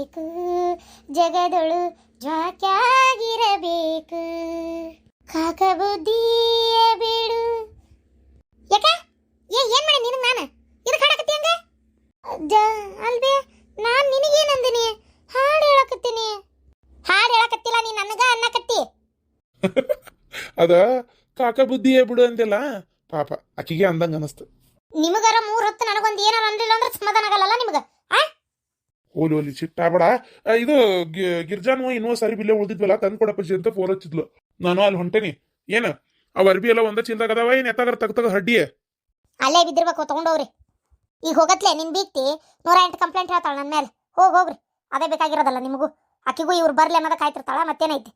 ಬೇಕು. ಜಗದೊಳು ಜ್ವಾಕ್ಯಾಗಿರಬೇಕು ಕಾಕ ಬುದ್ಧಿಯ ಬೇಡು. ಯಾಕ? ಏ ಏನ್ ಮಾಡಿ ನಿನಗೆ ನಾನು? ಇದು ಹಾಡಕತ್ತಿ ಹಂಗ? ಅಜ್ಜ ಅಲ್ವೇ ನಾನು ನಿನಗೇನಂದಿನಿ? ಹಾಡು ಹೇಳಕತ್ತೀನಿ. ಹಾಡು ಹೇಳಕತ್ತಿಲ್ಲ ನೀ ನನಗ ಅನ್ನಕತ್ತಿ. ಅದ ಕಾಕ ಬುದ್ಧಿಯೇ ಬಿಡು ಅಂದಿಲ್ಲ? ಪಾಪ ಆಕಿಗೆ ಅಂದಂಗ ಅನಸ್ತು. ನಿಮಗಾರ ಮೂರ್ ಹೊತ್ತು ನನಗೊಂದು ಏನಾರ ಅನ್ಲಿಲ್ಲ ಅಂದ್ರೆ ಸಮಾಧಾನ ಆಗಲ್ಲ ನಿಮಗ? ಆ? ಓಲಿ ಓಲಿ ಚಿಟ್ಟ ಬೇಡ. ಇದು ಗಿರ್ಜಾನು ಇನ್ನೂ ಸರಿ ಬಿಲ್ಲೆ ಉಳ್ದಿದ್ವಲ್ಲ ತಂದು ಅಂತ ಫೋನ್ ಹಚ್ಚಿದ್ಲು. ನಾನು ಅಲ್ಲಿ ಹೊಂಟೇನಿ. ಏನ? ಅವ ಅರ್ಬಿ ಎಲ್ಲ ಒಂದ ಚಿಂದಾಗ ಅದಾವ ಏನ್ ಎತ್ತಾಗರ ತಗ ಹಡ್ಡಿಯೇ? ಅಲ್ಲೇ ಬಿದ್ದಿರ್ಬೇಕು ತಗೊಂಡೋಗ್ರಿ. ಈಗ ಹೋಗತ್ಲೆ ನಿನ್ ಬೀಗ್ತಿ ನೂರ ಎಂಟು ಕಂಪ್ಲೇಂಟ್ ಹೇಳ್ತಾಳ ನನ್ನ ಮೇಲೆ. ಹೋಗ್ ಹೋಗ್ರಿ. ಅದೇ ಬೇಕಾಗಿರೋದಲ್ಲ ನಿಮಗೂ. ಆಕಿಗೂ ಇವ್ರು ಬರ್ಲಿ ಅನ್ನೋದ ಕಾಯ್ತಿರ್ತಾಳ ಮತ್ತೇನೈತಿ?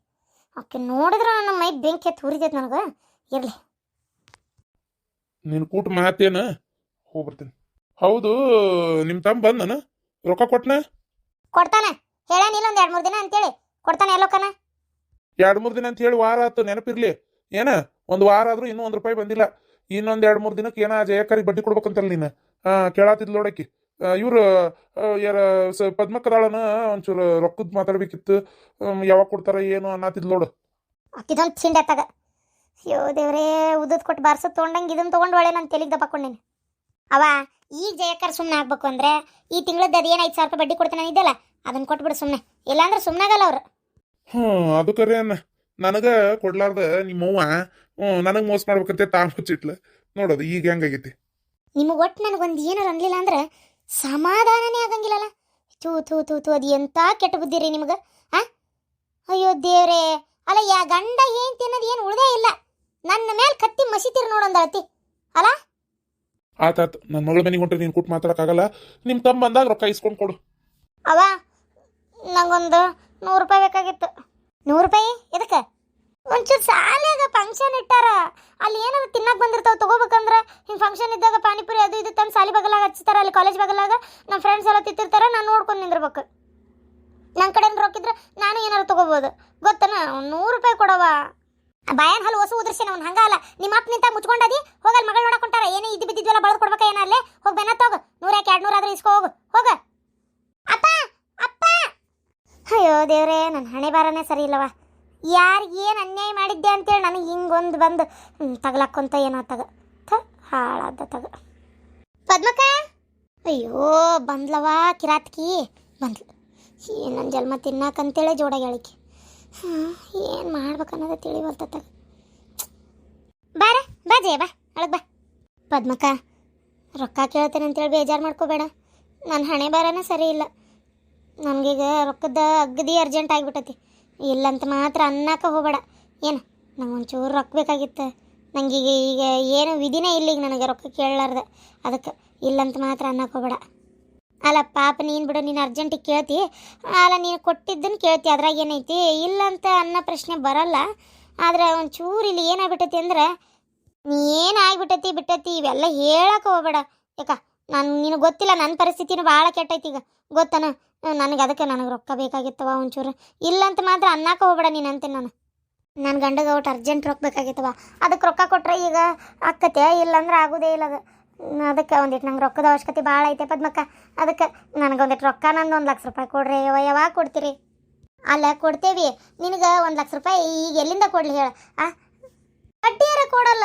ಆಕೆ ನೋಡಿದ್ರ ನನ್ನ ಮೈ ಬೆಂಕಿ ಎತ್ತು ಹುರಿತೈತೆ ನನಗೆ. ಇರ್ಲಿ. ನಿನ್ ಕೂಟ ಮಾತೇನ? ಹೋಗ್ಬರ್ತೀನಿ. ಹೌದು ನಿಮ್ ತಮ್ಮ ಬಂದನ? ರೊಕ್ಕ ಕೊಟ್ನ? ಕೊಡ್ತಾನೆ. ಹೇಳೇನಿಲ್ಲ ಒಂದ್ ಎರಡ್ ಮೂರ್ ದಿನ ಅಂತೇಳಿ. ಕೊಡ್ತಾನೆ ಎಲ್ಲೋಕನ ಎರಡ್ ಮೂರ್ ದಿನ ಅಂತ ಹೇಳಿ ವಾರ ಆತು ನೆನಪಿರ್ಲಿ. ಏನ? ಒಂದ್ ವಾರ ಆದ್ರೂ ಇನ್ನೂ ಒಂದ್ ರೂಪಾಯಿ ಬಂದಿಲ್ಲ. ಇನ್ನೊಂದ್ ಎರಡ್ ಮೂರ್ ದಿನಕ್ಕೆ ಏನ ಜಯಕಾರಿ ಬಡ್ಡಿ ಕೊಡ್ಬೇಕಂತಲ್ಲ ನೀನು? ಆ ಕೇಳಾತಿದ್ ನೋಡಕ್ಕಿ. ಇವ್ರು ಯಾರ ಸ- ಪದ್ಮಕ್ಕದಾಳನ ಒಂಚೂರು ರೊಕ್ಕದ್ ಮಾತಾಡ್ಬೇಕಿತ್ತು. ಹ್ಮ್, ಯಾವಾಗ ಕೊಡ್ತಾರ ಏನು ಅನ್ನತಿದ್ ನೋಡು. ಅಕ್ಕಿದೊಂದು ತಗ. ಅಯ್ಯೋ ದೇವ್ರೇ ಉದ್ದದ್ ಕೊಟ್ಟು ಬಾರ್ಸದ್ ತೊಗೊಂಡಂಗೆ ಇದನ್ನ ತೊಗೊಂಡು ಒಳ್ಳೆ ನಾನು ತೆಲಿಗೆ ದಪ್ಪಾಕೊಂಡೇನಿ ಅವ ಈಗ ಜಯಕರ್ ಸುಮ್ಮನೆ ಆಗ್ಬೇಕು ಅಂದ್ರೆ ಈ ತಿಂಗಳದ್ದು ಅದೇನು ಐದು ಸಾವಿರ ರೂಪಾಯಿ ಬಡ್ಡಿ ಕೊಡ್ತಾನೆ ಇದೆಯಲ್ಲ ಅದನ್ನ ಕೊಟ್ಬಿಡು ಸುಮ್ಮನೆ ಇಲ್ಲಾಂದ್ರೆ ಸುಮ್ಮನಾಗಲ್ಲ ಅವ್ರು. ಹ್ಮ್ ಅದು ಕರೆ ಅನ್ನ ನನಗೆ ಕೊಡ್ಲಾರ್ದ ನಿಮ್ಮವ್ವ ಹ್ಮ್ ನನಗ್ ಮೋಸ ಮಾಡ್ಬೇಕಂತ ತಾ ಮುಚ್ಚಿಟ್ಲ ನೋಡೋದು ಈಗ ಹೆಂಗಾಗೈತಿ? ನಿಮಗೆ ಒಟ್ಟು ನನಗೊಂದು ಏನಾರು ಅನ್ಲಿಲ್ಲ ಅಂದ್ರೆ ಸಮಾಧಾನನೇ ಆಗಂಗಿಲ್ಲಲ್ಲ. ತೂ ತೂ ತೂ ತೂ ಅದು ಎಂತ ಕೆಟ್ಟ ಬುದ್ಧಿ ರೀ ನಿಮ್ಗೆ ಆ? ಅಯ್ಯೋ ದೇವ್ರೇ. ಅಲ್ಲ ಯಾ ಗಂಡ ಏನ್ ತಿನ್ನೋದು ಏನು ಉಳ್ದೇ ಇಲ್ಲ. ನನ್ನ ಮೇಲೆ ಕತ್ತಿ ಮಸಿತಿರ್ ನೋಡೊಂದಳತಿ ಅಲ್ಲ ಆತಾತ್ ನನ್ನ ಮಗಳ ಮನೆಗೆ ಹೊಂಟ್ರೆ ನೀನು ಕೂಟ್ ಮಾತಾಡಕ್ಕಾಗಲ್ಲ. ನಿಮ್ಮ ತಮ್ಮ ಬಂದಾಗ ರೊಕ್ಕ ಇಸ್ಕೊಂಡು ಕೊಡು. ಅವ, ನಂಗೊಂದು ನೂರು ರೂಪಾಯಿ ಬೇಕಾಗಿತ್ತು. ನೂರು ರೂಪಾಯಿ? ಇದಕ್ಕೆ ಒಂಚೂರು ಸಾಲಾಗ ಫಂಕ್ಷನ್ ಇಟ್ಟಾರ. ಅಲ್ಲಿ ಏನಾದ್ರು ತಿನ್ನಕ್ ಬಂದಿರ್ತಾವ ತಗೋಬೇಕಂದ್ರ, ಹಿಂಗೆ ಫಂಕ್ಷನ್ ಇದ್ದಾಗ ಪಾನಿಪುರಿ ಅದು ಇದು ತಂದು ಸಾಲಿ ಬಗಲಾಗ ಹಚ್ಚಿತಾರ ಅಲ್ಲಿ ಕಾಲೇಜ್ ಬಗಲಾಗ ನಮ್ಮ ಫ್ರೆಂಡ್ಸ್ ಎಲ್ಲ ತಿತ್ತಿರ್ತಾರ ನಾನು ನೋಡ್ಕೊಂಡು ನಿಂದಿರ್ಬೇಕು. ನನ್ನ ಕಡೆ ರೊಕ್ಕಿದ್ರೆ ನಾನು ಏನಾರು ತಗೋಬೋದು. ಗೊತ್ತನ? ನೂರು ರೂಪಾಯಿ ಕೊಡವ ಬಾಯನ್ ಹಲ್ಲು ಹೊಸ ಉದ್ರಸ್ಯಾನ ಅವ್ನು ಹಂಗಲ್ಲ ನಿಮ್ಮ ಅಪ್ಪ ನಿಂತ ಮುಚ್ಕೊಂಡದಿ? ಹೋಗಲ್ ಮಗಳು ನೋಡಕೊಂಟಾರ ಏನೇ ಇದ್ದು ಬಿದ್ದಿದ್ವಲ್ಲ ಬಳದ್ ಕೊಡ್ಬೇಕ ಏನಲ್ಲೇ ಹೋಗಿ ಬೆನ್ನ ತಗೋ. ನೂರಕ್ಕೆ ಎರಡು ಆದ್ರೂ ಇಸ್ಕೋ ಹೋಗು. ಹೋಗ. ಅಪ್ಪ! ಅಪ್ಪ! ಅಯ್ಯೋ ದೇವ್ರೇ ನನ್ನ ಹಣೆ ಬಾರನೇ ಸರಿ ಇಲ್ಲವ ಯಾರಿಗೆ ಏನು ಅನ್ಯಾಯ ಮಾಡಿದ್ದೆ ಅಂತೇಳಿ ನನಗೆ ಹಿಂಗೊಂದು ಬಂದು ತಗಲಕ್ಕೊಂತ ಏನೋ ತಗ. ಥ, ಹಾಳಾದ ತಗ. ಪದ್ಮಕ ಅಯ್ಯೋ ಬಂದ್ಲವ ಕಿರಾತ್ಕಿ. ಬಂದ್ಲು. ಏನು ನನ್ನ ಜನ್ಮ ತಿನ್ನಾಕಂತೇಳಿ ಜೋಡಾಗ್ಯಾಳಿಕೆ ಹಾಂ ಏನು ಮಾಡ್ಬೇಕನ್ನೋದು ಅನ್ನೋದು ತಗ ಬಾರ, ಬಾ ಬಾ ಅಳಗ್ ಬಾ. ಪದ್ಮಕ್ಕ, ರೊಕ್ಕ ಕೇಳ್ತೇನೆ ಅಂತೇಳಿ ಬೇಜಾರು ಮಾಡ್ಕೋಬೇಡ. ನನ್ನ ಹಣೆ ಬಾರನ ಸರಿ ಇಲ್ಲ. ನನಗೀಗ ರೊಕ್ಕದ ಅಗದಿ ಅರ್ಜೆಂಟ್ ಆಗಿಬಿಟ್ಟತಿ. ಇಲ್ಲಂತ ಮಾತ್ರ ಅನ್ನಕ್ಕೆ ಹೋಗಬೇಡ. ಏನು, ನಂಗೆ ಒಂಚೂರು ರೊಕ್ಕ ಬೇಕಾಗಿತ್ತು. ನನಗೀಗ ಈಗ ಏನು ವಿಧಿನೇ ಇಲ್ಲ ಈಗ ನನಗೆ ರೊಕ್ಕ ಕೇಳಲಾರ್ದೆ. ಅದಕ್ಕೆ ಇಲ್ಲಂತ ಮಾತ್ರ ಅನ್ನಕ್ಕೆ ಹೋಗಬೇಡ. ಅಲ್ಲ, ಪಾಪ ನೀನು ಬಿಡು, ನೀನು ಅರ್ಜೆಂಟಿಗೆ ಕೇಳ್ತಿ. ಅಲ್ಲ, ನೀನು ಕೊಟ್ಟಿದ್ದನ್ನು ಕೇಳ್ತಿ, ಅದ್ರಾಗ ಏನೈತಿ? ಇಲ್ಲಂತ ಅನ್ನೋ ಪ್ರಶ್ನೆ ಬರಲ್ಲ. ಆದ್ರೆ ಒಂಚೂರು ಇಲ್ಲಿ ಏನಾಗ್ಬಿಟ್ಟೈತಿ ಅಂದ್ರೆ ನೀ ಏನಾಗ್ಬಿಟ್ಟೈತಿ ಬಿಟ್ಟೈತಿ, ಇವೆಲ್ಲ ಹೇಳಕ್ಕೆ ಹೋಗ್ಬೇಡ. ಯಾಕ? ನಾನು, ನಿನಗೆ ಗೊತ್ತಿಲ್ಲ ನನ್ನ ಪರಿಸ್ಥಿತಿನೂ ಭಾಳ ಕೆಟ್ಟೈತಿ ಈಗ. ಗೊತ್ತನ? ನನಗೆ ಅದಕ್ಕೆ ನನಗೆ ರೊಕ್ಕ ಬೇಕಾಗಿತ್ತವ ಒಂಚೂರು. ಇಲ್ಲಂತ ಮಾತ್ರ ಅನ್ನಕ್ಕೆ ಹೋಗ್ಬೇಡ ನೀನು ಅಂತೀನಿ ನಾನು. ನನ್ನ ಗಂಡಗೆ ಒಟ್ಟು ಅರ್ಜೆಂಟ್ ರೊಕ್ಕ ಬೇಕಾಗಿತ್ತವ. ಅದಕ್ಕೆ ರೊಕ್ಕ ಕೊಟ್ಟರೆ ಈಗ ಅಕ್ಕತೆ ಇಲ್ಲಂದ್ರೆ ಆಗೋದೇ ಇಲ್ಲ ಅದು. ಅದಕ್ಕೆ ಒಂದಿಟ್ಟು ನಂಗೆ ರೊಕ್ಕದ ಅವಶ್ಯಕತೆ ಭಾಳ ಐತೆ ಪದ್ಮಕ್ಕ. ಅದಕ್ಕೆ ನನಗೆ ಒಂದಿಟ್ಟು ರೊಕ್ಕ, ನಂದು ಒಂದು ಲಕ್ಷ ರೂಪಾಯಿ ಕೊಡ್ರಿ ಯಾವಾಗ ಕೊಡ್ತೀರಿ. ಅಲ್ಲ, ಕೊಡ್ತೇವಿ. ನಿನಗೆ ಒಂದು ಲಕ್ಷ ರೂಪಾಯಿ ಈಗ ಎಲ್ಲಿಂದ ಕೊಡ್ಲಿ ಹೇಳ? ಆ? ಬಡ್ಡಿಯಾರ ಕೊಡಲ್ಲ.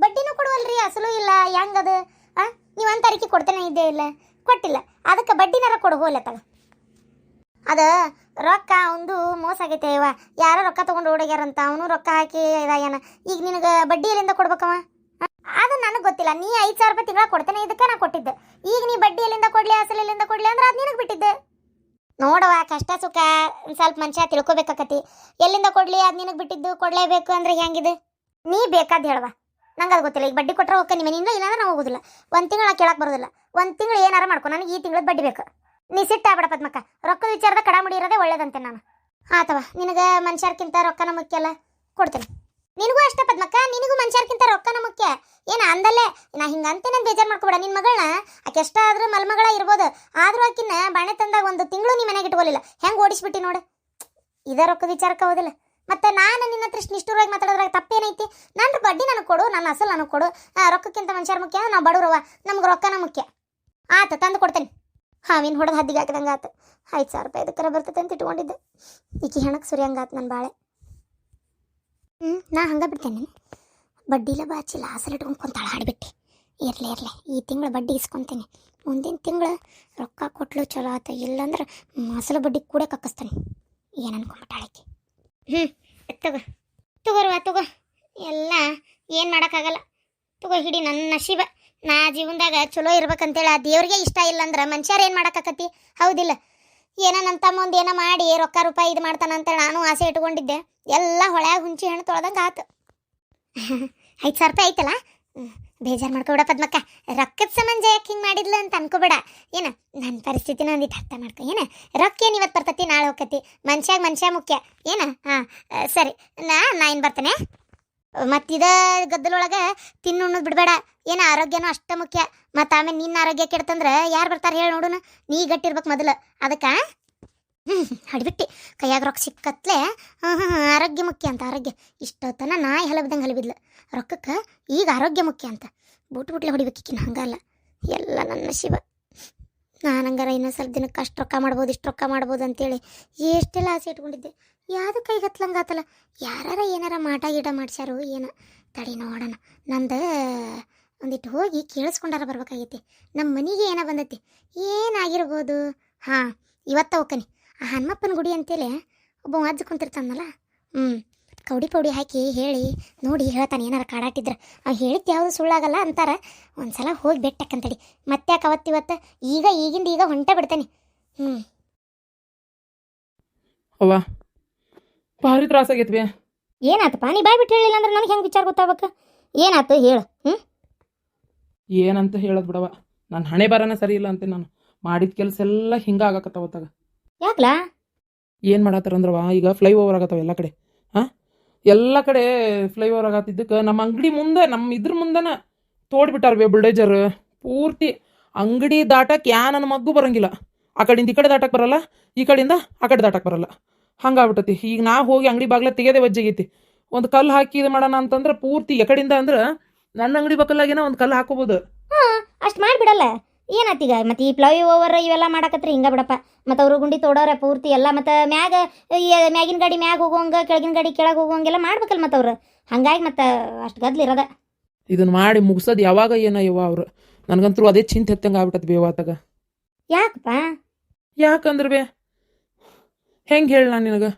ಬಡ್ಡಿನೂ ಕೊಡುವಲ್ರಿ, ಅಸಲು ಇಲ್ಲ. ಹೆಂಗದು? ಆ? ನೀವು ಒಂದು ತಾರೀಕಿಗೆ ಕೊಡ್ತೇನೆ ಇದ್ದೇ ಇಲ್ಲ. ಕೊಟ್ಟಿಲ್ಲ. ಅದಕ್ಕೆ ಬಡ್ಡಿನಾರ ಕೊಡು ಹೋಲೆ ತಗ. ಅದ ರೊಕ್ಕ ಅವಂದು ಮೋಸ ಆಗೈತೆ ಇವ ಯಾರೋ ರೊಕ್ಕ ತಗೊಂಡು ಓಡೋಗ್ಯಾರಂತ, ಅವನು ರೊಕ್ಕ ಹಾಕಿ ಇದಾಗ್ಯಾನ. ಈಗ ನಿನಗೆ ಬಡ್ಡಿ ಎಲ್ಲಿಂದ ಕೊಡ್ಬೇಕವ? ಅದು ನನಗೆ ಗೊತ್ತಿಲ್ಲ. ನೀ ಐದು ಸಾವಿರ ರೂಪಾಯಿ ತಿಂಗಳ ಕೊಡ್ತೇನೆ, ಇದಕ್ಕೆ ನಾ ಕೊಟ್ಟಿದ್ದೆ. ಈಗ ನೀ ಬಡ್ಡಿ ಎಲ್ಲಿಂದ ಕೊಡ್ಲಿ ಅಸಲು ಎಲ್ಲಿಂದ ಕೊಡ್ಲಿ ಅಂದ್ರೆ ಅದು ನಿನಗೆ ಬಿಟ್ಟಿದ್ದೆ. ನೋಡುವ, ಕಷ್ಟ ಸುಖ, ಸ್ವಲ್ಪ ಮನುಷ್ಯ ತಿಳ್ಕೊಬೇಕಾಕತಿ. ಎಲ್ಲಿಂದ ಕೊಡ್ಲಿ, ಅದು ನಿನಗೆ ಬಿಟ್ಟಿದ್ದು, ಕೊಡಲೇಬೇಕು ಅಂದ್ರೆ ಹೆಂಗಿದೆ? ನೀ ಬೇಕಾದ ಹೇಳವ. ನಂಗೆ ಅದು ಗೊತ್ತಿಲ್ಲ. ಈಗ ಬಡ್ಡಿ ಕೊಟ್ಟರೆ ಹೋಗ್ಕೆ ನಿಮ್ಮ ಇಲ್ಲ ಇಲ್ಲಾಂದ್ರೆ ನಾವು ಹೋಗೋದಿಲ್ಲ. ಒಂದು ತಿಂಗಳು ಕೇಳಕ್ಕೆ ಬರೋದಿಲ್ಲ. ಒಂದು ತಿಂಗಳು ಏನಾರ ಮಾಡ್ಕೊ, ನನಗೆ ಈ ತಿಂಗಳದ ಬಡ್ಡಿ ಬೇಕು. ನೀ ಸಿಟ್ಟ ಸಿಟ್ಟಾಗ್ಬೇಡ ಪದ್ಮಕ್ಕ. ರೊಕ್ಕದ ವಿಚಾರದ ಕಡಾಮುಡಿ ಇರೋದೇ ಒಳ್ಳೇದಂತೆ ನಾನು. ಆತವ ನಿನಗೆ ಮನುಷ್ಯರ್ಕಿಂತ ರೊಕ್ಕನ ಮುಖ್ಯ ಅಲ್ಲ. ಕೊಡ್ತೀನಿ. ನಿನಗೂ ಅಷ್ಟೇ ಪದ್ಮಕ್ಕ, ನಿನಗೂ ಮನುಷ್ಯರ್ಕಿಂತ ರೊಕ್ಕನ ಮುಖ್ಯ. ಏನ ಅಂದಲ್ಲೇ, ನಾ ಹಿಂಗೆ ನಾನು ಬೇಜಾರು ಮಾಡ್ಕೊಬೇಡ. ನಿನ್ ಮಗಳನ್ನ ಆಕೆ ಎಷ್ಟಾದ್ರೂ ಮಲ್ಮಗಳ ಇರ್ಬೋದು. ಆದ್ರೂ ಆಕಿನ ಬಾಣೆ ತಂದಾಗ ಒಂದು ತಿಂಗಳು ನೀ ಮನೆಗೆ ಇಟ್ಕೊಲಿಲ್ಲ. ಹೆಂಗೆ ಓಡಿಸ್ಬಿಟ್ಟಿ ನೋಡು. ಇದ ರೊಕ್ಕ ವಿಚಾರಕ್ಕೆ ಹೋದಿಲ್ಲ. ಮತ್ತೆ ನಾನು ನಿನ್ನ ಹತ್ರ ಇಷ್ಟು ನಿಷ್ಠೂರವಾಗಿ ಮಾತಾಡೋದ್ರಾಗ ತಪ್ಪೇನೈತಿ? ನನ್ನ ಬಡ್ಡಿ ನನಗೆ ಕೊಡು, ನನ್ನ ಅಸಲು ನನಗೆ ಕೊಡು. ರೊಕ್ಕಕ್ಕಿಂತ ಮನುಷ್ಯರ ಮುಖ್ಯ, ನಾವು ಬಡವ್ರವ ನಮ್ಗೆ ರೊಕ್ಕನ ಮುಖ್ಯ. ಆತ, ತಂದು ಕೊಡ್ತೇನೆ. ಹಾವಿನ ಹೊಡೆದು ಹದ್ದಿಗೆ ಹಾಕಿದಂಗೆ ಆತು. ಐದು ಸಾವಿರ ರೂಪಾಯಿ ಇದಕ್ಕರ ಬರ್ತೈತೆ ಅಂತ ಇಟ್ಕೊಂಡಿದ್ದೆ. ಈಕಿ ಹೆಣಕ್ಕೆ ಸುರಿಯಂಗಾತ ನನ್ನ ಬಾಳೆ. ಹ್ಞೂ ನಾ ಹಂಗೆ ಬಿಡ್ತೇನೆ ಬಡ್ಡಿಲ ಬಾಚಿಲ್ಲ ಹಾಸಲ್ ಇಟ್ಕೊಂಡು ಕೊಂತಾಳ ಹಾಡ್ಬಿಟ್ಟು ಇರಲಿ ಇರಲಿ, ಈ ತಿಂಗಳು ಬಡ್ಡಿ ಇಸ್ಕೊತೀನಿ. ಮುಂದಿನ ತಿಂಗಳು ರೊಕ್ಕ ಕೊಟ್ಲು ಚಲೋ ಆತ. ಇಲ್ಲಾಂದ್ರೆ ಅಸಲು ಬಡ್ಡಿ ಕೂಡ ಕಕ್ಕಿಸ್ತಾನೆ. ಏನು ಅನ್ಕೊಂಬಿಟ್ಟಾಳಕ್ಕೆ ಹ್ಞೂ ತಗೋ. ತಗೋರ್ವ ತಗೋ. ಎಲ್ಲ ಏನು ಮಾಡೋಕ್ಕಾಗಲ್ಲ. ತಗೋ ಹಿಡಿ ನನ್ನ ನಶೀಬ. ನಾ ಜೀವನದಾಗ ಚಲೋ ಇರ್ಬೇಕಂತೇಳಿ ಆ ದೇವ್ರಿಗೆ ಇಷ್ಟ ಇಲ್ಲ ಅಂದ್ರೆ ಮನುಷ್ಯರು ಏನು ಮಾಡೋಕ್ಕಾಕತಿ ಹೌದಿಲ್ಲ. ಏನೋ ನನ್ನ ತಮ್ಮ ಒಂದು ಏನೋ ಮಾಡಿ ರೊಕ್ಕ ರೂಪಾಯಿ ಇದು ಮಾಡ್ತಾನಂತ ನಾನು ಆಸೆ ಇಟ್ಕೊಂಡಿದ್ದೆ. ಎಲ್ಲ ಹೊಳ್ಯಾಗ ಹುಂಚಿ ಹಣ್ಣು ತೊಳ್ದಂಗೆ ಆತು. ಐದು ಸಾವಿರ ರೂಪಾಯಿ ಐತಲ್ಲ? ಬೇಜಾರು ಮಾಡ್ಕೊಬೇಡ ಪದ್ಮಕ್ಕ. ರೊಕ್ಕದ ಸಂಬಂಧ ಯಾಕೆ ಹಿಂಗೆ ಮಾಡಿದ್ಲು ಅಂತ ಅನ್ಕೋಬೇಡ. ಏನ ನನ್ನ ಪರಿಸ್ಥಿತಿನ ಒಂದಿಟ್ಟು ಅರ್ಥ ಮಾಡ್ಕೊ. ಏನ, ರೊಕ್ಕ ಏನು ಇವತ್ತು ಬರ್ತತಿ, ನಾಳೆ ಹೋಗ್ತತಿ ಮನುಷ್ಯಾಗ ಮನುಷ್ಯ ಮುಖ್ಯ. ಏನ? ಹಾಂ, ಸರಿ. ನಾ ನಾ ಏನು ಬರ್ತೇನೆ? ಮತ್ತಿದ ಗದ್ದಲೊಳಗೆ ತಿನ್ನುಣ್ಣದು ಬಿಡಬೇಡ. ಏನು ಆರೋಗ್ಯನೂ ಅಷ್ಟ ಮುಖ್ಯ. ಮತ್ತು ಆಮೇಲೆ ನಿನ್ನ ಆರೋಗ್ಯ ಕೆಡ್ತಂದ್ರೆ ಯಾರು ಬರ್ತಾರೆ ಹೇಳಿ ನೋಡೋಣ ನೀ ಗಟ್ಟಿರ್ಬೇಕು ಮೊದಲು. ಅದಕ್ಕೆ? ಹ್ಞೂ ಹಡಿಬಿಟ್ಟು ಕೈಯಾಗ ರೊಕ್ಕ ಸಿಕ್ಕತ್ಲೆ ಹಾಂ ಹಾಂ ಆರೋಗ್ಯ ಮುಖ್ಯ ಅಂತ, ಆರೋಗ್ಯ. ಇಷ್ಟೊತ್ತನ ನಾಯಿ ಹಲಬಿದಂಗೆ ಹಲಬಿದ್ಲು. ರೊಕ್ಕಕ್ಕೆ ಈಗ ಆರೋಗ್ಯ ಮುಖ್ಯ ಅಂತ. ಬೂಟ್ ಬುಟ್ಲೆ ಹೊಡಿಬೇಕಿಕ್ಕಿನ ಹಂಗಲ್ಲ ಎಲ್ಲ ನನ್ನ ಶಿವ. ನಾನು ಹಂಗಾರ ಇನ್ನೊಂದು ಸ್ವಲ್ಪ ದಿನಕ್ಕೆ ಅಷ್ಟು ರೊಕ್ಕ ಮಾಡ್ಬೋದು, ಇಷ್ಟು ರೊಕ್ಕ ಮಾಡ್ಬೋದು ಅಂತೇಳಿ ಎಷ್ಟೆಲ್ಲ ಆಸೆ ಇಟ್ಕೊಂಡಿದ್ದೆ. ಯಾವ್ದು ಕೈಗೆ ಹತ್ಲಂಗಾತಲ್ಲ ಯಾರಾರ ಏನಾರ ಮಾಟ ಗೀಟ ಮಾಡ್ಸ್ಯಾರು ಏನು. ತಡಿ ನೋಡೋಣ. ನಂದು ಒಂದಿಟ್ಟು ಹೋಗಿ ಕೇಳಿಸ್ಕೊಂಡಾರ ಬರ್ಬೇಕಾಗೈತಿ. ನಮ್ಮ ಮನೆಗೆ ಏನೋ ಬಂದೈತಿ? ಏನಾಗಿರ್ಬೋದು? ಹಾಂ, ಇವತ್ತ ಹೋಗ್ಕನಿ ಆ ಹನುಮಪ್ಪನ ಗುಡಿ ಅಂತೇಳಿ ಒಬ್ಬ ಅಜ್ಜ ಕುಂತಿರ್ತಾನಲ್ಲ? ಹ್ಞೂ ಕೌಡಿ ಪೌಡಿ ಹಾಕಿ ಹೇಳಿ ನೋಡಿ ಹೇಳ್ತಾನೆ ಏನಾರ ಕಾಡಾಟಿದ್ರೆ. ಅವ್ನು ಹೇಳಿದ್ದು ಯಾವುದು ಸುಳ್ಳಾಗಲ್ಲ ಅಂತಾರ. ಒಂದ್ಸಲ ಹೋಗಿ ಬೆಟ್ಟಕ್ಕಂತಡಿ. ಮತ್ತೆ ಯಾಕೆ ಅವತ್ತಿವತ್ತು? ಈಗ ಈಗಿಂದ ಈಗ ಹೊಂಟ ಬಿಡ್ತಾನೆ. ಹ್ಞೂ ಅವ್ವ ಭಾರಿ ತ್ರಾಸ ಆಗೈತ್ವಿ. ಏನಾತಪ್ಪ? ನೀ ಬಾಯ್ ಬಿಟ್ಟು ಹೇಳಿಲ್ಲ ಅಂದ್ರೆ ನನಗೆ ಹೆಂಗೆ ವಿಚಾರ ಗೊತ್ತಾಗಬೇಕು? ಏನಾಯ್ತು ಹೇಳು ಹ್ಞೂ ಏನಂತ ಹೇಳೋದು ಬಿಡವ ನನ್ನ ಹಣೆ ಬರನೇ ಸರಿ ಇಲ್ಲ ಅಂತ ನಾನು. ಮಾಡಿದ ಕೆಲಸ ಎಲ್ಲ ಹಿಂಗೆ ಆಗಾಕತ್ತಾವತ್ತಾಗ ಯಾಕ್ಲಾ? ಏನು ಮಾಡತ್ತಾರಂದ್ರವ ಈಗ ಫ್ಲೈ ಓವರ್ ಆಗತ್ತಾವ ಎಲ್ಲ ಕಡೆ. ಎಲ್ಲ ಕಡೆ ಫ್ಲೈ ಓವರ್ ಆಗತ್ತಿದ್ದಕ್ಕೆ. ನಮ್ಮ ಅಂಗಡಿ ಮುಂದೆ, ನಮ್ಮ ಇದ್ರ ಮುಂದೆನ ತೋಡ್ಬಿಟ್ಟಾರ ಬುಲ್ಡೇಜರ್ ಪೂರ್ತಿ ಅಂಗಡಿ ದಾಟಕ್ಕೆ ಯಾ ನನ್ನ ಮಗ್ಗು ಬರಂಗಿಲ್ಲ. ಆ ಕಡೆಯಿಂದ ಈ ಕಡೆ ದಾಟಕ್ಕೆ ಬರಲ್ಲ, ಈ ಕಡೆಯಿಂದ ಆ ಕಡೆ ದಾಟಕ್ಕೆ ಬರಲ್ಲ. ಹಂಗಾಗ್ಬಿಟ್ಟತಿ. ಈಗ ನಾ ಹೋಗಿ ಅಂಗಡಿ ಬಾಗ್ಲ ತೆಗೆದೇ ವಜ್ಜಗೈತಿ ಒಂದು ಕಲ್ಲು ಹಾಕಿ ಇದು ಮಾಡೋಣ ಅಂತಂದ್ರೆ ಪೂರ್ತಿ ಎಕಡಿಂದ ಅಂದ್ರೆ ನನ್ನ ಅಂಗಡಿ ಬಕ್ಕಲಾಗೇನ ಒಂದು ಕಲ್ಲು ಹಾಕೋಬೋದು. ಅಷ್ಟು ಮಾಡಿಬಿಡಲ್ಲ. ಏನಾತೀಗ ಮತ್ತೆ ಈ ಫ್ಲೈ ಓವರ್ ಇವೆಲ್ಲ ಮಾಡಕತ್ರಿ ಹಿಂಗ ಬಿಡಪ್ಪ. ಮತ್ತು ಅವರು ಗುಂಡಿ ತೋಡೋರ ಪೂರ್ತಿ ಎಲ್ಲ ಮತ್ತು ಮ್ಯಾಗ ಮ್ಯಾಗಿನ ಗಾಡಿ ಮ್ಯಾಗ ಹೋಗುವಂಗ ಕೆಳಗಿನ ಗಾಡಿ ಕೆಳಗೆ ಹೋಗುವಂಗೆಲ್ಲ ಮಾಡ್ಬೇಕಲ್ಲ ಮತ್ತು ಅವ್ರು. ಹಂಗಾಗಿ ಮತ್ತು ಅಷ್ಟು ಗದ್ಲ ಇರದ. ಇದನ್ನ ಮಾಡಿ ಮುಗಿಸೋದು ಯಾವಾಗ ಏನೋ ಇವ ಅವರು. ನನಗಂತೂ ಅದೇ ಚಿಂತೆ ಹತ್ತಂಗೆ ಆಗ್ಬಿಟ್ಟದ ಬೇವಾತಾಗ ಯಾಕಪ್ಪ? ಯಾಕಂದ್ರೆ ಬೇ? ಹೆಂಗೆ ಹೇಳಿ ನಾನು ನಿನಗೆ?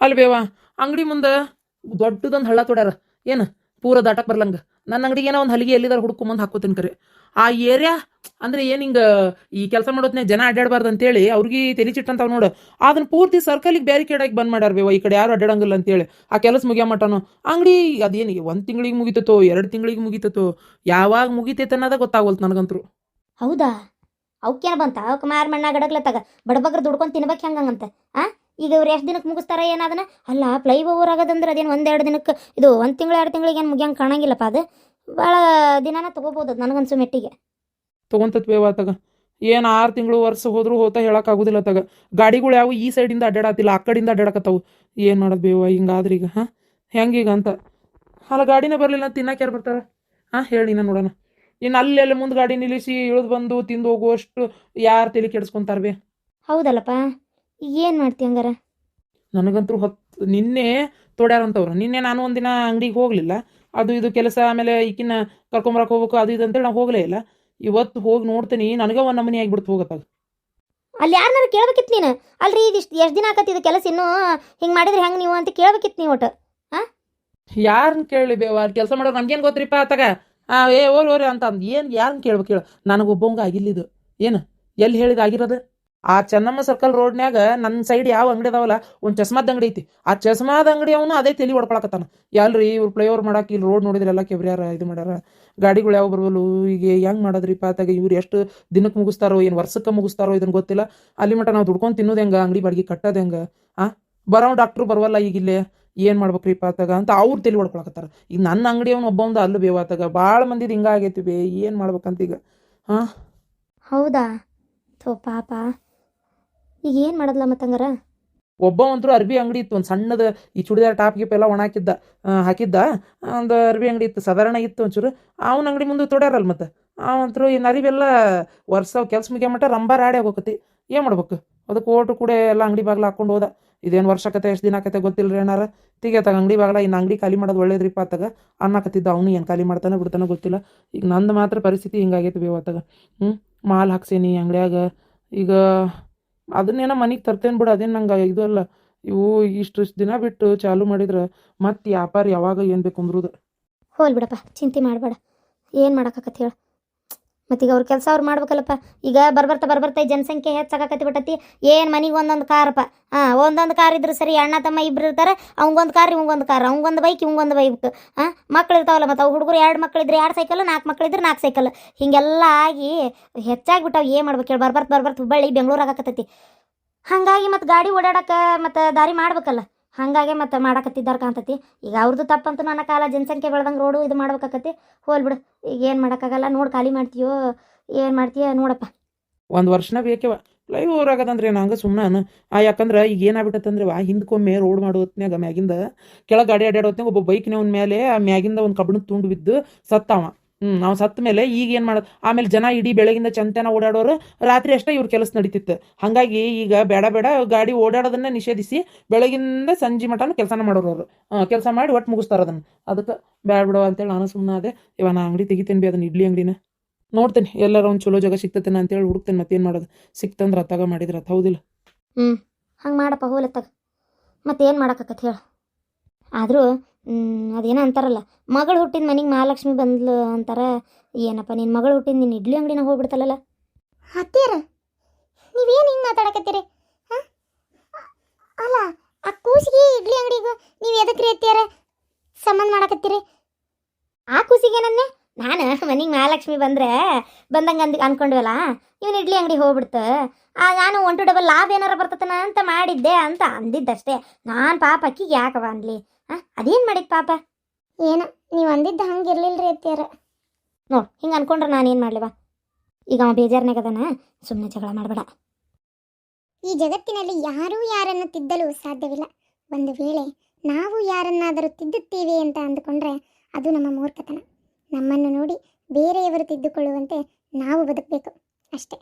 ಅಲ್ಲಿ ಬೇವಾ ಅಂಗಡಿ ಮುಂದೆ ದೊಡ್ಡದೊಂದು ಹಳ್ಳ ತೊಡ್ಯಾರ. ಏನು? ಪೂರ ದಾಟಕ್ಕೆ ಬರ್ಲಂಗ. ನನ್ನ ಅಂಗಡಿಗೆ ಏನೋ ಒಂದು ಹಲಿಗೆ ಎಲ್ಲಿದಾರ ಹುಡ್ಕೊಂಬಂದು ಹಾಕೋತೀನಿ ಕರೆ. ಆ ಏರಿಯಾ, ಅಂದ್ರೆ ಏನು ಹಿಂಗೆ ಈ ಕೆಲಸ ಮಾಡೋತ್ನೇ ಜನ ಅಡ್ಡಾಡಬಾರ್ದು ಅಂತೇಳಿ ಅವ್ರಿಗೆ ತಲೆ ಚಿಟ್ಟಂತಾವ್ ನೋಡು. ಅದನ್ನ ಪೂರ್ತಿ ಸರ್ಕಲಿಗೆ ಬ್ಯಾರಿಕೇಡ್ ಆಗಿ ಬಂದ್ ಮಾಡ್ಯಾರ ಈ ಕಡೆ ಯಾರು ಅಡ್ಡಾಡಂಗಿಲ್ಲ ಅಂತೇಳಿ. ಆ ಕೆಲಸ ಮುಗಿಯ ಮಟನು. ಅಂಗಡಿ ಅದೇನಿಗೆ ಒಂದು ತಿಂಗಳಿಗೆ ಮುಗಿತತೋ, ಎರಡು ತಿಂಗಳಿಗೆ ಮುಗಿತತೋ, ಯಾವಾಗ ಮುಗಿತೈತೆ ಅನ್ನೋದ ಗೊತ್ತಾಗೋಲ್ತು ನನಗಂತೂ ಹೌದಾ? ಅವಕ್ಕೇನು ಬಂತ? ಅವಕ್ಕೆ ಮಾರ್ ಮಣ್ಣ ಗಡಗ್ಲತ್ತಾಗ ಬಡಬಗ್ರ ದುಡ್ಕೊಂಡು ತಿನ್ಬೇಕು ಹೆಂಗಂತ, ಆ? ಈಗ ಇವ್ರು ಎಷ್ಟು ದಿನಕ್ಕೆ ಮುಗಿಸ್ತಾರ ಏನದನ್ನ ಅಲ್ಲ ಫ್ಲೈ ಓವರ್ ಆಗೋದಂದ್ರೆ ಅದೇನು ಒಂದೆರಡು ದಿನಕ್ಕೆ ಇದು ಒಂದು ತಿಂಗಳು ಎರಡು ತಿಂಗಳಿಗೆ ಏನು ಮುಗಿಯಂಗೆ ಕಾಣಂಗಿಲ್ಲಪ್ಪ ಅದು? ಭಾಳ ದಿನಾನ ತೊಗೋಬೋದು ಅದು ನನಗನ್ಸು ಮೆಟ್ಟಿಗೆ. ತೊಗೊಂತತ್ವೇ ತಗ. ಏನು ಆರು ತಿಂಗಳು ವರ್ಷ ಹೋದರೂ ಹೋತಾ ಹೇಳೋಕ್ಕಾಗೋದಿಲ್ಲ ತಗ. ಗಾಡಿಗಳು ಯಾವ ಈ ಸೈಡಿಂದ ಅಡ್ಡಾಡತ್ತಿಲ್ಲ ಆ ಕಡೆಯಿಂದ ಅಡ್ಡಾಡಕತ್ತವು. ಏನು ಮಾಡೋದು ಬೇವ ಹಿಂಗಾದ್ರೆ ಈಗ ಹಾಂ? ಹೆಂಗೀಗ ಅಂತ. ಅಲ್ಲ ಗಾಡಿನೇ ಬರಲಿಲ್ಲ ತಿನ್ನಕ್ಕೆ ಯಾರು ಬರ್ತಾರೆ? ಹಾಂ ಹೇಳಿ ನಾನು ನೋಡೋಣ. ಇನ್ನು ಅಲ್ಲೆಲ್ಲ ಮುಂದೆ ಗಾಡಿ ನಿಲ್ಲಿಸಿ ಇಳಿದು ಬಂದು ತಿಂದು ಹೋಗುವಷ್ಟು ಯಾರು ತಲೆ ಕೆಡಿಸ್ಕೊಂತಾರ ಬೇ? ಹೌದಲ್ಲಪ್ಪ. ಈಗ ಏನು ಮಾಡ್ತಿ ಹಂಗಾರ? ನನಗಂತೂ ಹೊತ್ತು ನಿನ್ನೆ ತೋಡ್ಯಾರಂತವ್ರು. ನಿನ್ನೆ ನಾನು ಒಂದಿನ ಅಂಗಡಿಗೆ ಹೋಗಲಿಲ್ಲ. ಅದು ಇದು ಕೆಲಸ ಆಮೇಲೆ ಈಕಿನ ಕರ್ಕೊಂಬರಕ್ ಹೋಗ್ಬೇಕು ಅದು ಇದು ಅಂತೇಳಿ ನಾವು ಹೋಗಲೇ ಇಲ್ಲ. ಇವತ್ತು ಹೋಗಿ ನೋಡ್ತೀನಿ ನನಗೆ ಒಂದು ನಮನಿ ಆಗಿಬಿಡ್ತು ಹೋಗತ್ತಾಗ ಅಲ್ಲಿ ಯಾರನ್ನಾರು ಕೇಳ್ಬೇಕಿತ್ತು ನೀನು? ಅಲ್ರಿ ಇದಿಷ್ಟು ಎಷ್ಟು ದಿನ ಆಕತಿ ಇದು ಕೆಲಸ ಇನ್ನೂ ಹಿಂಗೆ ಮಾಡಿದ್ರೆ ಹೆಂಗೆ ನೀವು ಅಂತ ಕೇಳ್ಬೇಕಿತ್ತು ನೀವು ಒಟ್ಟು ಯಾರನ್ನ ಕೇಳಿ ಬೇವ ಕೆಲಸ ಮಾಡೋರು ನಮ್ಗೇನು ಗೊತ್ತ್ರಿಪ್ಪ ಆತಾಗ ಆ ಏ ಓರ್ ಓರಿ ಅಂತ ಅಂದ್. ಏನು ಯಾರನ್ನ ಕೇಳ್ಬೇಕು ಹೇಳು. ಆಗಿಲ್ಲ ಇದು. ಏನು ಎಲ್ಲಿ ಹೇಳಿದ ಆಗಿರೋದು? ಆ ಚೆನ್ನಮ್ಮ ಸರ್ಕಲ್ ರೋಡ್ನ್ಯಾಗ ನನ್ನ ಸೈಡ್ ಯಾವ ಅಂಗಡಿ ಅದಾವಲ್ಲ, ಒಂದು ಚಸ್ಮಾದ ಅಂಗಡಿ ಐತಿ. ಆ ಚಸ್ಮಾದ ಅಂಗಡಿ ಅವನು ಅದೇ ತಲೆ ಹೊಡ್ಕೊಳಕತ್ತಾನ. ಎಲ್ರಿ ಇವ್ರು ಫ್ಲೈಓವರ್ ಮಾಡಕ್ಕೆ ಇಲ್ಲಿ ರೋಡ್ ನೋಡಿದ್ರೆಲ್ಲ ಕೆಬ್ರ್ಯಾರ ಇದು ಮಾಡ್ಯಾರ. ಗಾಡಿಗಳು ಯಾವ ಬರ್ವಲ್ಲು? ಈಗ ಹೆಂಗ್ ಮಾಡೋದ್ರಿಪ್ಪ ಪಾತಾಗ ಇವ್ರು ಎಷ್ಟು ದಿನಕ್ಕೆ ಮುಗಿಸ್ತಾರೋ, ಏನು ವರ್ಷಕ್ಕೆ ಮುಗಿಸ್ತಾರೋ ಇದನ್ನು ಗೊತ್ತಿಲ್ಲ. ಅಲ್ಲಿ ಮಟ್ಟ ನಾವು ದುಡ್ಕೊಂಡು ತಿನ್ನೋದು ಹೆಂಗ? ಅಂಗಡಿ ಬಾಡಿಗೆ ಕಟ್ಟೋದು ಹೆಂಗ? ಆ? ಬರೋ ಡಾಕ್ಟ್ರು ಬರವಲ್ಲ ಈಗ ಇಲ್ಲೇ. ಏನು ಮಾಡ್ಬೇಕ್ರಿಪ್ಪ ಅಂತ ಅವ್ರು ತಲೆ ಹೊಡ್ಕೊಳಕತ್ತಾರ. ಈಗ ನನ್ನ ಅಂಗಡಿ ಅವ್ನು ಒಬ್ಬ ಅಲ್ಲೂ ಬೇವಾತಾಗ ಭಾಳ ಮಂದಿದು ಹಿಂಗೆ ಆಗೇತಿ ಬೇ. ಏನು ಮಾಡ್ಬೇಕಂತ ಈಗ? ಹಾ? ಹೌದಾ? ಥೋ ಪಾಪ. ಈಗ ಏನು ಮಾಡೋದಲ್ಲ ಮತ್ತಂಗಾರ ಒಬ್ಬ ಅಂತರೂ ಅರ್ಬಿ ಅಂಗಡಿ ಇತ್ತು, ಒಂದು ಸಣ್ಣದ ಈ ಚುಡಿದಾರ ಟಾಪ್ ಗಿಪ್ ಎಲ್ಲ ಒಣ ಹಾಕಿದ್ದ ಹಾಕಿದ್ದ, ಒಂದು ಅರ್ಬಿ ಅಂಗಡಿ ಇತ್ತು, ಸಾಧಾರಣ ಇತ್ತು ಒಂಚೂರು. ಅವನ ಅಂಗಡಿ ಮುಂದೆ ತೊಡ್ಯಾರಲ್ಲ ಮತ್ತೆ ಅವಂತರು ಈ ನರಿವೆಲ್ಲ ವರ್ಷ ಕೆಲಸ ಮುಗಿಯ ಮಟ್ಟ ರಂಬಾರ ಆಡಿ ಹೋಗತಿ ಏನು ಮಾಡ್ಬೇಕು? ಅದಕ್ಕೆ ಓಟು ಕೂಡ ಎಲ್ಲ ಅಂಗಡಿ ಬಾಗ್ಲ ಹಾಕೊಂಡು ಹೋದ. ಇದೇನು ವರ್ಷಕತೆ ಎಷ್ಟು ದಿನ ಆಕತೆ ಗೊತ್ತಿಲ್ಲ ರೀ ಏನಾರ ತೆಗಿಯತ್ತಾಗ ಅಂಗಡಿ ಬಾಗ್ಲ ಇನ್ನು ಅಂಗಡಿ ಖಾಲಿ ಮಾಡೋದು ಒಳ್ಳೇದ್ರಿಪ್ಪ ಆತಾಗ ಅನ್ನಕತ್ತಿದ್ದ ಅವನು ಏನು ಖಾಲಿ ಮಾಡ್ತಾನೆ ಬಿಡ್ತಾನೆ ಗೊತ್ತಿಲ್ಲ. ಈಗ ನಂದು ಮಾತ್ರ ಪರಿಸ್ಥಿತಿ ಹಿಂಗಾಗೈತಿ ಬೇವತ್ತಾಗ ಹ್ಞೂ ಮಾಲ್ ಹಾಕ್ಸೇನಿ ಅಂಗಡಿಯಾಗ. ಈಗ ಅದನ್ನೇನೋ ಮನೆಗೆ ತರ್ತೇನೆ ಬಿಡು, ಅದೇನು ನಂಗೆ ಇದು ಅಲ್ಲ. ಇವು ಇಷ್ಟು ದಿನ ಬಿಟ್ಟು ಚಾಲು ಮಾಡಿದ್ರೆ ಮತ್ತೆ ವ್ಯಾಪಾರ ಯಾವಾಗ ಏನು ಬೇಕು ಅಂದ್ರೂ ಹೋಲ್ ಬಿಡಪ್ಪ, ಚಿಂತೆ ಮಾಡಬೇಡ. ಏನು ಮಾಡೋಕ್ಕಾಗತ್ತೆ ಹೇಳು. ಮತ್ತೀಗ ಅವ್ರ ಕೆಲಸ ಅವ್ರು ಮಾಡ್ಬೇಕಲ್ಲಪ್ಪ. ಈಗ ಬರ್ಬರ್ತಾ ಬರ್ಬರ್ತಾ ಜನಸಂಖ್ಯೆ ಹೆಚ್ಚಾಗಕತ್ತಿ ಬಿಟ್ಟತಿ. ಏನು ಮನೆಗೆ ಒಂದೊಂದು ಕಾರಪ್ಪ? ಹಾಂ ಒಂದೊಂದು ಕಾರ್ ಇದ್ರೆ ಸರಿ, ಅಣ್ಣ ತಮ್ಮ ಇಬ್ರು ಇರ್ತಾರೆ, ಅವಂಗೊಂದು ಕಾರ್, ಇವಂಗೊಂದು ಕಾರ್, ಅವಂಗೊಂದು ಬೈಕ್, ಇವಂಗೊಂದು ಬೈಕ್. ಹಾಂ ಮಕ್ಳು ಇರ್ತಾವಲ್ಲ, ಮತ್ತು ಅವು ಹುಡುಗರು ಎರಡು ಮಕ್ಕಳಿದ್ರೆ ಎರಡು ಸೈಕಲ್ ನಾಲ್ಕು ಮಕ್ಕಳಿದ್ರೆ ನಾಲ್ಕು ಸೈಕಲ್. ಹೀಗೆಲ್ಲ ಆಗಿ ಹೆಚ್ಚಾಗ್ಬಿಟ್ಟಾವ ಏನು ಮಾಡ್ಬೇಕು ಹೇಳಿ ಬರ್ಬರ್ತ ಬರ್ಬರ್ತ ಹುಬ್ಬಳ್ಳಿ, ಬೆಂಗಳೂರು ಆಗಕತ್ತೈತಿ. ಹಾಗಾಗಿ ಮತ್ತು ಗಾಡಿ ಓಡಾಡಕ್ಕೆ ಮತ್ತು ದಾರಿ ಮಾಡ್ಬೇಕಲ್ಲ. ಹಾಗಾಗಿ ಮತ್ತು ಮಾಡಕತ್ತಿದ್ದಾರ ಕಾಣ್ತತಿ. ಈಗ ಅವ್ರದ್ದು ತಪ್ಪಂತೂ ನನ್ನ ಕಾಲ ಜನಸಂಖ್ಯೆ ಬೆಳ್ದಂಗೆ ರೋಡು ಇದು ಮಾಡ್ಬೇಕಾಕತಿ ಹೋಲ್ ಬಿಡು. ಈಗ ಏನು ಮಾಡೋಕ್ಕಾಗಲ್ಲ. ನೋಡಿ ಖಾಲಿ ಮಾಡ್ತೀಯೋ, ಏನು ಮಾಡ್ತೀಯ ನೋಡಪ್ಪ. ಒಂದು ವರ್ಷನ ಬೇಕೇವ. ಲೈವ್ ಆಗದಂದ್ರೆ ಏನು ಹಂಗೆ ಸುಮ್ಮನೆ ಆ ಯಾಕಂದ್ರೆ ಈಗ ಏನಾಗ್ಬಿಟ್ಟತ್ತಂದ್ರೆ ವಾ, ಹಿಂದ್ಕೊಮ್ಮೆ ರೋಡ್ ಮಾಡೋ ಹೊತ್ನ್ಯಾಗ ಮ್ಯಾಗಿಂದ ಕೆಳಗೆ ಗಾಡಿ ಅಡ್ಡಾಡೋ ಹೊತ್ನ್ಯಾಗ ಒಬ್ಬ ಒಂದು ಮೇಲೆ ಆ ಮ್ಯಾಗಿಂದ ಒಂದು ಕಬ್ಬಣದ ತುಂಡು ಬಿದ್ದು ಸತ್ತವ. ಹ್ಞೂ ನಾವು ಸತ್ತ ಮೇಲೆ ಈಗ ಏನು ಮಾಡೋದು? ಆಮೇಲೆ ಜನ ಇಡೀ ಬೆಳಗಿಂದ ಚಂತೆನ ಓಡಾಡೋರು ರಾತ್ರಿ ಅಷ್ಟೇ ಇವ್ರ ಕೆಲಸ ನಡೀತಿತ್ತು. ಹಾಗಾಗಿ ಈಗ ಬೇಡ ಬೇಡ ಗಾಡಿ ಓಡಾಡೋದನ್ನ ನಿಷೇಧಿಸಿ ಬೆಳಗಿಂದ ಸಂಜೆ ಮಟನೂ ಕೆಲಸನ ಮಾಡೋರು ಅವರು. ಕೆಲಸ ಮಾಡಿ ಒಟ್ಟು ಮುಗಿಸ್ತಾರೆ ಅದನ್ನು. ಅದಕ್ಕೆ ಬೇಡ ಬಿಡೋ ಅಂತೇಳಿ ನಾನು ಸುಮ್ಮನೆ ಅದೇ ಇವ ನಾ ಅಂಗಡಿ ತೆಗಿತೇನೆ ಬಿ ಅದನ್ನ ಇಡ್ಲಿ ಅಂಗಡಿನ. ನೋಡ್ತೇನೆ, ಎಲ್ಲರೂ ಒಂದು ಚಲೋ ಜಾಗ ಸಿಕ್ತತೇನೆ ಅಂತೇಳಿ ಹುಡುಕ್ತೇನೆ ಮತ್ತೇನು ಮಾಡೋದು? ಸಿಕ್ತಂದ್ರೆ ಅತ್ತಾಗ ಮಾಡಿದ್ರ ಅತ್ ಹೌದಿಲ್ಲ. ಹ್ಞೂ ಹಂಗೆ ಮಾಡಪ್ಪ ಹೋಲತ್ತಾಗ ಮತ್ತೇನು ಮಾಡೋಕ್ಕತ್ತ ಹೇಳು. ಆದರೂ ಅದೇನೋ ಅಂತಾರಲ್ಲ ಮಗಳು ಹುಟ್ಟಿದ ಮನೆಗೆ ಮಹಾಲಕ್ಷ್ಮಿ ಬಂದ್ಲು ಅಂತಾರ ಏನಪ್ಪ ನಿನ್ನ ಮಗಳು ಹುಟ್ಟಿದ ನಿನ್ನ ಇಡ್ಲಿ ಅಂಗಡಿನ ಹೋಗ್ಬಿಡ್ತಲ್ಲ ಹತ್ತೀರ ನೀವೇನು ಹಿಂಗೆ ಮಾತಾಡಕತ್ತೀರಿ? ಹಾಂ? ಅಲ್ಲ ಆ ಕೂಸಿಗೆ ಇಡ್ಲಿ ಅಂಗಡಿಗೂ ನೀವು ಎದಕ್ಕೆ ರೀತಿಯಾರ ಸಂಬಂಧ ಮಾಡಕತ್ತೀರಿ? ಆ ಕೂಸಿಗೆ ನನ್ನೆ ನಾನು ಮನೆಗೆ ಮಹಾಲಕ್ಷ್ಮಿ ಬಂದ್ರೆ ಬಂದಂಗೆ ಅಂದ್ ಅನ್ಕೊಂಡ್ವಲ್ಲ ಇವನು ಇಡ್ಲಿ ಅಂಗಡಿ ಹೋಗ್ಬಿಡ್ತು ಆ ನಾನು ಒನ್ ಟು ಡಬಲ್ ಲಾಭ ಏನಾರ ಬರ್ತತನ ಅಂತ ಮಾಡಿದ್ದೆ ಅಂತ ಅಂದಿದ್ದಷ್ಟೇ ನಾನು ಪಾಪ ಅಕ್ಕಿಗೆ ಯಾಕವ ಅನ್ಲಿ? ಅದೇನು ಮಾಡಿದ್ ಪಾಪ? ಏನು, ನೀವು ಅಂದಿದ್ದ ಹಂಗೆ ರೀ ಅತ್ಯಾರ ನೋಡಿ, ಹಿಂಗೆ ಅನ್ಕೊಂಡ್ರೆ ನಾನು ಮಾಡಲಿವ ಈಗ ಅವ ಬೇಜಾರ್ನಾಗದನ ಸುಮ್ಮನೆ ಜಗಳ ಮಾಡಬೇಡ. ಈ ಜಗತ್ತಿನಲ್ಲಿ ಯಾರೂ ಯಾರನ್ನು ತಿದ್ದಲು ಸಾಧ್ಯವಿಲ್ಲ. ಒಂದು ವೇಳೆ ನಾವು ಯಾರನ್ನಾದರೂ ತಿದ್ದುತ್ತೇವೆ ಅಂತ ಅಂದುಕೊಂಡ್ರೆ ಅದು ನಮ್ಮ ಮೂರ್ಖತನ. ನಮ್ಮನ್ನು ನೋಡಿ ಬೇರೆಯವರು ತಿದ್ದುಕೊಳ್ಳುವಂತೆ ನಾವು ಬದುಕಬೇಕು, ಅಷ್ಟೇ.